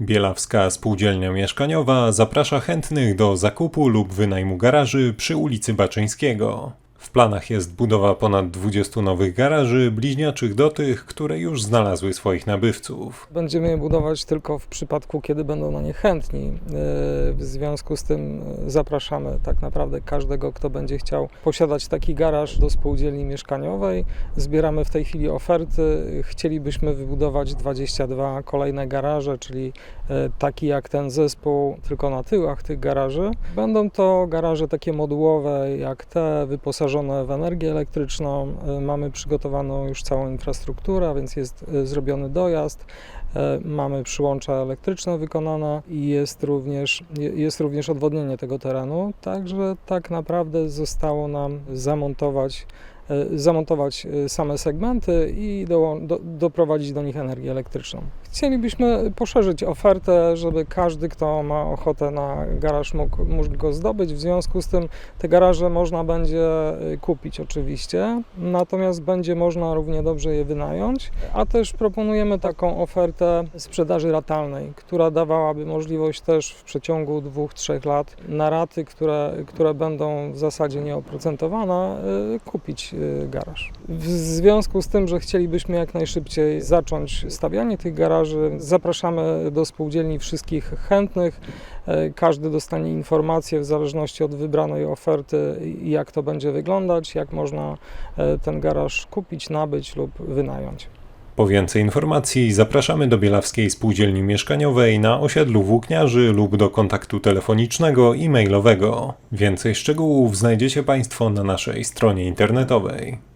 Bielawska Spółdzielnia Mieszkaniowa zaprasza chętnych do zakupu lub wynajmu garaży przy ulicy Baczyńskiego. W planach jest budowa ponad 20 nowych garaży, bliźniaczych do tych, które już znalazły swoich nabywców. Będziemy je budować tylko w przypadku, kiedy będą na nie chętni. Yy, W związku z tym yy, zapraszamy tak naprawdę każdego, kto będzie chciał posiadać taki garaż do spółdzielni mieszkaniowej. Zbieramy w tej chwili oferty. Chcielibyśmy wybudować 22 kolejne garaże, czyli yy, taki jak ten zespół, tylko na tyłach tych garaży. Będą to garaże takie modułowe, jak te, wyposażone w energię elektryczną. Yy, Mamy przygotowaną już całą infrastrukturę, więc jest yy, zrobiony dojazd. E, Mamy przyłącza elektryczne wykonane i jest również, je- jest również odwodnienie tego terenu, także tak naprawdę zostało nam zamontować, e, zamontować e, same segmenty i do, do, doprowadzić do nich energię elektryczną. Chcielibyśmy poszerzyć ofertę, żeby każdy, kto ma ochotę na garaż mógł, mógł go zdobyć. W związku z tym te garaże można będzie y, kupić oczywiście, natomiast będzie można równie dobrze je wynająć, a też proponujemy taką ofertę sprzedaży ratalnej, która dawałaby możliwość też w przeciągu dwóch, trzech lat na raty, które, które będą w zasadzie nieoprocentowane, kupić garaż. W związku z tym, że chcielibyśmy jak najszybciej zacząć stawianie tych garaży, zapraszamy do spółdzielni wszystkich chętnych. E, Każdy dostanie informację w zależności od wybranej oferty, jak to będzie wyglądać, jak można e, ten garaż kupić, nabyć lub wynająć. Po więcej informacji zapraszamy do Bielawskiej Spółdzielni Mieszkaniowej na osiedlu Włókniarzy lub do kontaktu telefonicznego i mailowego. Więcej szczegółów znajdziecie Państwo na naszej stronie internetowej.